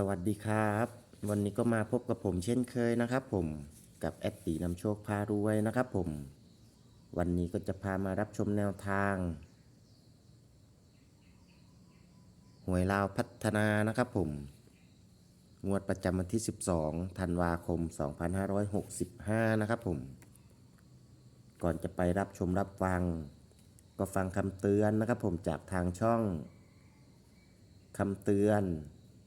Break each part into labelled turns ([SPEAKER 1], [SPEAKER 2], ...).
[SPEAKER 1] สวัสดีครับ วันนี้ก็มาพบกับผมเช่นเคยนะครับ ผมกับแอดตีนำโชคพารวยนะครับผม วันนี้ก็จะพามารับชมแนวทางหวยลาวพัฒนานะครับผม งวดประจำวันที่ 12 ธันวาคม 2565 นะครับผม ก่อนจะไปรับชมรับฟัง ก็ฟังคำเตือนนะครับผมจากทางช่องคำเตือน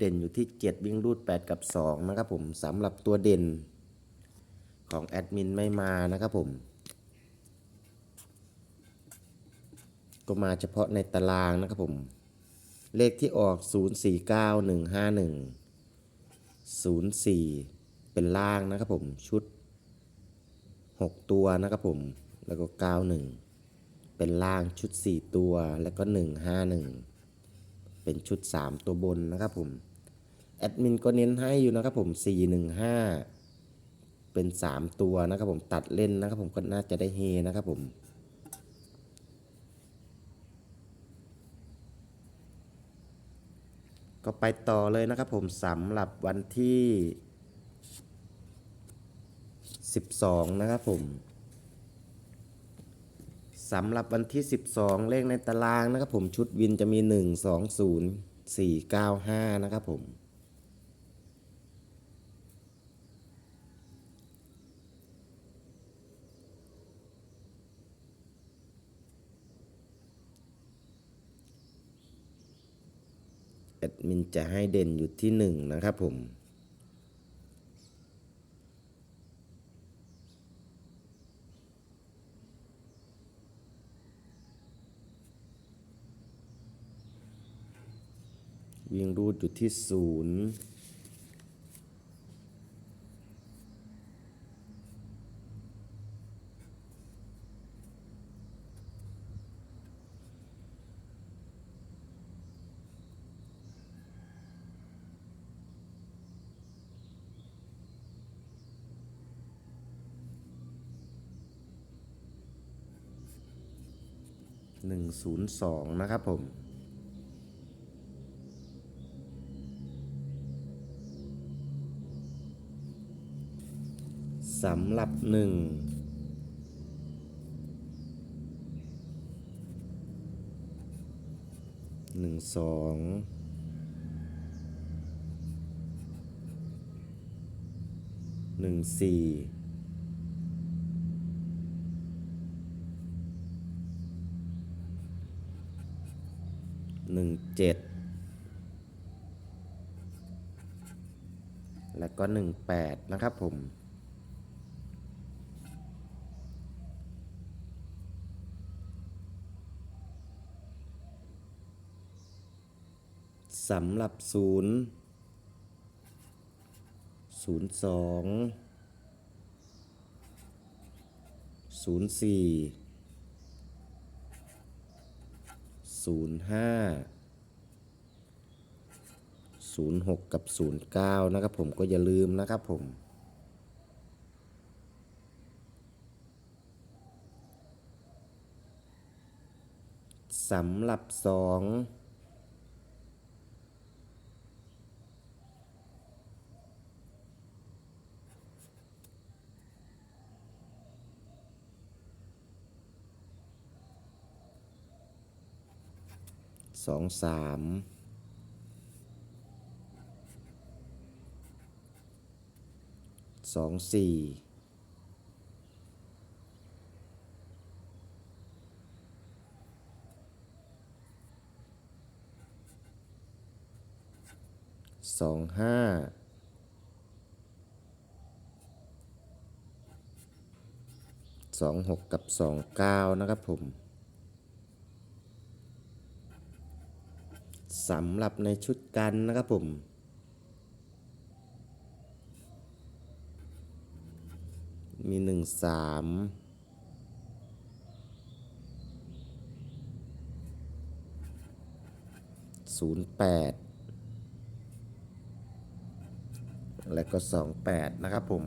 [SPEAKER 1] เด่นอยู่ที่ 7 วิ่งรูด 8 กับ 2 นะครับผมสำหรับตัวเด่นของแอดมินไม่มานะครับผม ก็มาเฉพาะในตารางนะครับผม เลขที่ออก 049151 04 เป็นล่างนะครับผมชุด 6 ตัวนะครับผมแล้วก็ 91 เป็นล่างชุด 4 ตัวแล้วก็ 151 เป็นชุด 3 ตัวบนนะครับผม แอดมินก็เน้นให้อยู่นะครับผม 415 เป็น 3 ตัวนะครับผมตัดเล่นนะครับผมก็น่าจะได้เฮนะครับผมก็ไปต่อเลยนะครับผมสำหรับวันที่ 12 นะครับผมสำหรับวันที่ 12 เลขในตารางนะครับผมชุดวินจะมี 1 2 0 4 9 5 นะครับผม แอดมินจะให้เด่นอยู่ที่ 1 นะครับผม วิ่งรูดอยู่ที่ศู นย์หนึ่งศูนย์สองนะครับผม สำหรับหนึ่งหนึ่งสองหนึ่งสี่ นึ่งเจ็ดแล้วก็หนึ่งแปดนะครับผมสำหรับศูนย์ศูนย์สองศูนย์สี่ ศูนย์ห้าศูนย์หกกับศูนย์เก้านะครับผมก็อย่าลืมนะครับผมสำหรับสอง สองสามสองสี่สองห้าสองหกกับสองเก้านะครับผม สำหรับในชุดกันนะครับผม มีหนึ่งสามศูนย์แปดและก็สองแปดนะครับผม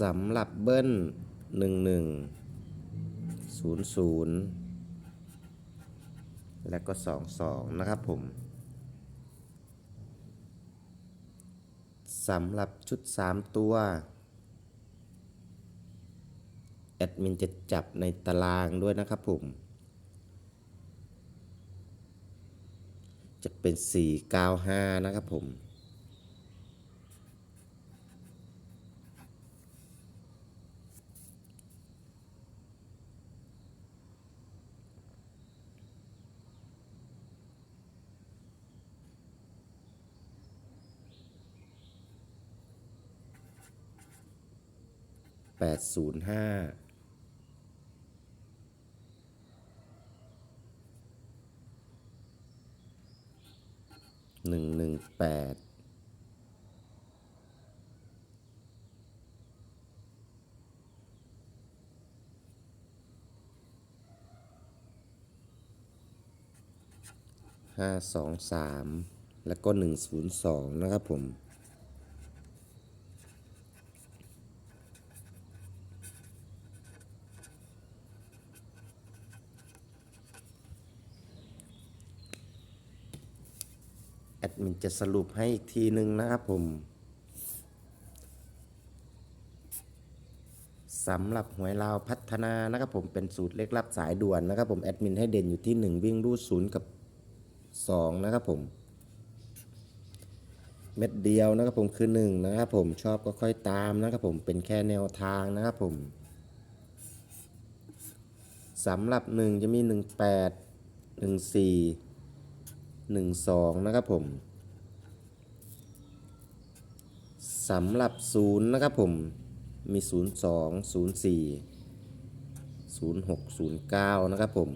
[SPEAKER 1] สำหรับเบิ้ลหนึ่งหนึ่ง ศูนย์ศูนย์และก็สองสองนะครับผมสำหรับชุดสามตัว แอดมินจะจับในตารางด้วยนะครับผม จะเป็น 495 นะครับผม 805หนึ่งหนึ่งแปดห้าสองสามแล้วก็หนึ่งศูนย์สองนะครับผม ดมินจะสรุปให้อีกทีหนึ่งนะครับผมสำหรับหวยลาวพัฒนานะครับผมเป็นสูตรเลขลับสายด่วนนะครับผมแอดมินให้เด่นอยู่ที่ 1 วิ่งรูดศูนย์กับ 2 นะครับผม เม็ดเดียวนะครับผมคือ 1 นะครับผมชอบก็ค่อยตามนะครับผมเป็นแค่แนวทางนะครับผมสำหรับ 1 จะมี 18 14 หนึ่งสองนะครับผมสำหรับศูนย์นะครับผม มีศูนย์สองศูนย์สี่ศูนย์หกศูนย์เก้านะครับผม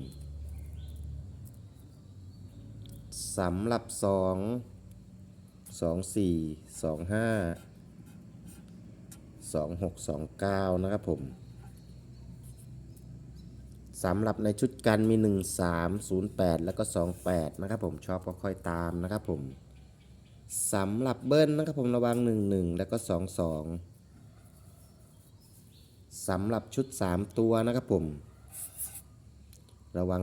[SPEAKER 1] สำหรับสองสองสี่สองห้าสองหกสองเก้านะครับผม สำหรับในชุดกันมี 1 3 0 8 แล้วก็ 28 นะครับผมชอบก็ค่อยตามนะครับผมสำหรับเบิ้ลนะครับผมระวัง 1 1 แล้วก็ 2 2สำหรับชุด 3 ตัวนะครับผม ระวัง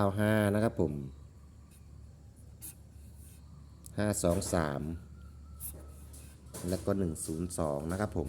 [SPEAKER 1] 495 นะครับผม 523 แล้วก็ 102 นะครับผม